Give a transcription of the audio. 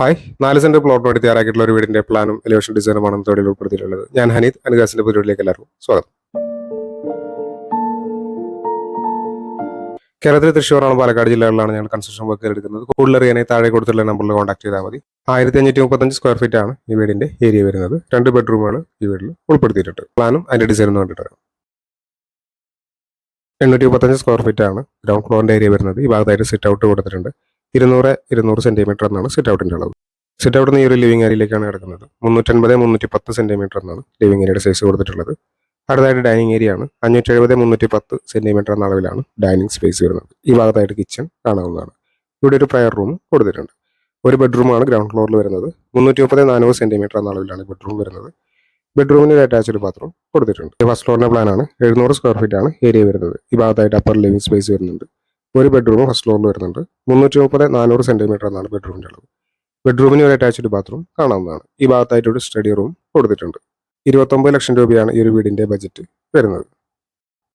Hi. നാല് saint plot വേണ്ടി തയ്യാറാക്കിയിട്ടുള്ള ഒരു വീടിന്റെ പ്ലാനും എലിവേഷൻ ഡിസൈനുമാണ് തൊഴിൽ ഉൾപ്പെടുത്തിയിട്ടുള്ളത്. ഞാൻ ഹനീത് അനുദാസിന്റെ പരിപാടിയിലേക്ക് എല്ലാവർക്കും സ്വാഗതം. കേരളത്തിലെ തൃശ്ശൂറാണ് പാലക്കാട് ജില്ലകളിലാണ് ഞങ്ങൾ കൺസ്ട്രക്ഷൻ വർക്ക് എടുക്കുന്നത്. കൂടുതൽ അറിയാനായി താഴെ കൊടുത്തുള്ള നമ്പറിൽ കോൺടാക്ട് ചെയ്താൽ മതി. ആയിരത്തി അഞ്ഞൂറ്റി മുപ്പത്തഞ്ച് സ്ക്വയർ ഫീറ്റ് ആണ് ഈ വീടിന്റെ ഏരിയ വരുന്നത്. രണ്ട് ബെഡ്റൂമാണ് ഈ വീട്ടിൽ ഉൾപ്പെടുത്തിയിട്ടുണ്ട്. പ്ലാനും അതിന്റെ ഡിസൈനും കണ്ടിട്ട് എണ്ണൂറ്റി മുപ്പത്തഞ്ച് സ്ക്വയർ ഫീറ്റ് ആണ് ഗ്രൗണ്ട് ഫ്ലോറിന്റെ ഏരിയ വരുന്നത്. ഈ ഭാഗത്തായിട്ട് സിറ്റ് ഔട്ട് കൊടുത്തിട്ടുണ്ട്. ഇരുന്നൂറ് ഇരുന്നൂറ് സെന്റിമീറ്റർ എന്നാണ് സിറ്റ് ഔട്ടിന്റെ അളവ്. സിറ്റ് ഔട്ട് ഈ ഒരു ലിവിംഗ് ഏരിയയിലേക്കാണ് കിടക്കുന്നത്. മുന്നൂറ്റൻപത് മുന്നൂറ്റി പത്ത് സെന്റിമീറ്റർ എന്നാണ് ലിവിംഗ് ഏരിയയുടെ സൈസ് കൊടുത്തിട്ടുള്ളത്. അടുത്തായിട്ട് ഡൈനിങ് ഏരിയ ആണ്. അഞ്ഞൂറ്റി എഴുപത് മുന്നൂറ്റി പത്ത് സെന്റിമീറ്റർ എന്ന അളവിലാണ് ഡൈനിങ് സ്പേസ് വരുന്നത്. ഈ ഭാഗത്തായിട്ട് കിച്ചൺ കാണാവുന്നതാണ്. ഇവിടെ ഒരു പ്രയർ റൂം കൊടുത്തിട്ടുണ്ട്. ഒരു ബെഡ്റൂമാണ് ഗ്രൗണ്ട് ഫ്ലോറിൽ വരുന്നത്. മുന്നൂറ്റി മുപ്പത് നാനൂറ് സെന്റിമീറ്റർ എന്ന അളവിലാണ് ബെഡ്റൂം വരുന്നത്. ബെഡ്റൂമിന് ഒരു അറ്റാച്ച്ഡ് ബാത്റൂം കൊടുത്തിട്ടുണ്ട് ഫസ്റ്റ് ഫ്ലോറിന്റെ പ്ലാനാണ് എഴുന്നൂറ് സ്ക്വയർ ഫീറ്റ് ആണ് ഏരിയ വരുന്നത്. ഈ ഭാഗത്തായിട്ട് അപ്പർ ലിവിംഗ് സ്പേസ് വരുന്നുണ്ട്. ഒരു ബെഡ്റൂം ഫസ്റ്റ് ഫ്ലോറിൽ വരുന്നുണ്ട്. മുന്നൂറ്റി മുപ്പത് നാനൂറ് സെന്റിമീറ്റർ എന്നാണ് ബെഡ്റൂമിന്റെ അളവ് ബെഡ്റൂമിന് ഒരു അറ്റാച്ച്ഡ് ബാത്റൂം കാണാവുന്നതാണ്. ഈ ഭാഗത്തായിട്ട് ഒരു സ്റ്റഡി റൂം കൊടുത്തിട്ടുണ്ട്. ഇരുപത്തൊമ്പത് ലക്ഷം രൂപയാണ് ഈ ഒരു വീടിന്റെ ബജറ്റ് വരുന്നത്.